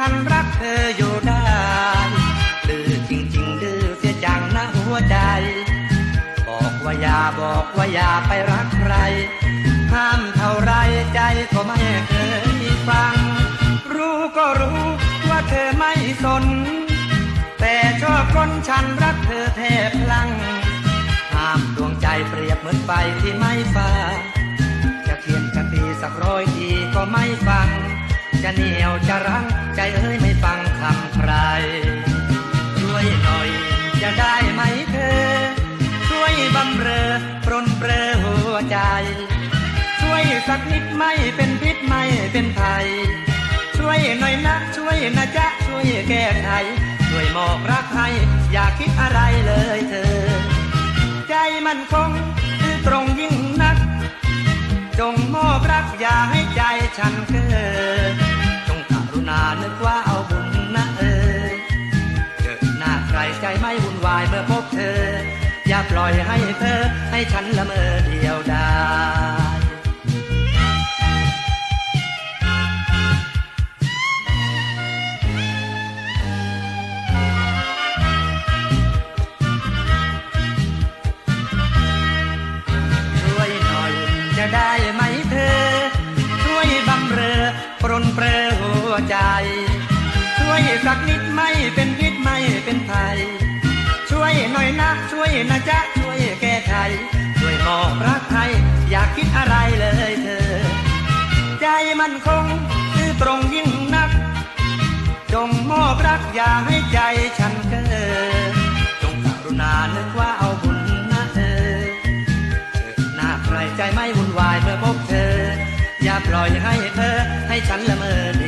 ฉันรักเธออยู่ได้ดื้อจริงๆดื้อเสียจังนะหัวใจ บอกว่าอย่าบอกว่าอย่าไปรักใคร ห้ามเท่าไรใจก็ไม่เคยฟัง รู้ก็รู้ว่าเธอไม่สน แต่ชอบคนฉันรักเธอแทบพลัง ห้ามดวงใจเปรียบเหมือนไฟที่ไม่ฟ้า จะเหนียวจะรั้งใจเอ้ยไม่ฟังคำใคร ช่วยหน่อยจะได้ไหมเธอ ช่วยบำเรอปรนเปรอหัวใจ ช่วยสักนิดไม่เป็นพิษไม่เป็นภัย ช่วยหน่อยนะช่วยนะจ๊ะช่วยแก้ไขช่วยมอบรักให้อย่าคิดอะไรเลยเธอ ใจมันคงคือตรงยิ่งนัก จงมอบรักอย่าให้ใจฉันเใครใจไม่วุ่นวายเมื่อพบเธอ อย่าปล่อยให้เธอ ให้ฉันละเมอเดียวดายช่วยหน่อยจะได้ไหมเธอ ช่วยบำเรอปรนเปรอหัวใจ ช่วยสักนิดไหม อะไรเลยเธอ ใจมันคงคือตรงยิ่งนัก จงมอบรักอย่าให้ใจฉันเกินจงกรุณานึกว่าเอาบุญนะเธอหน้าใครใจไม่วุ่นวายเมื่อพบเธอ อย่าปล่อยให้เธอให้ฉันละเมอดี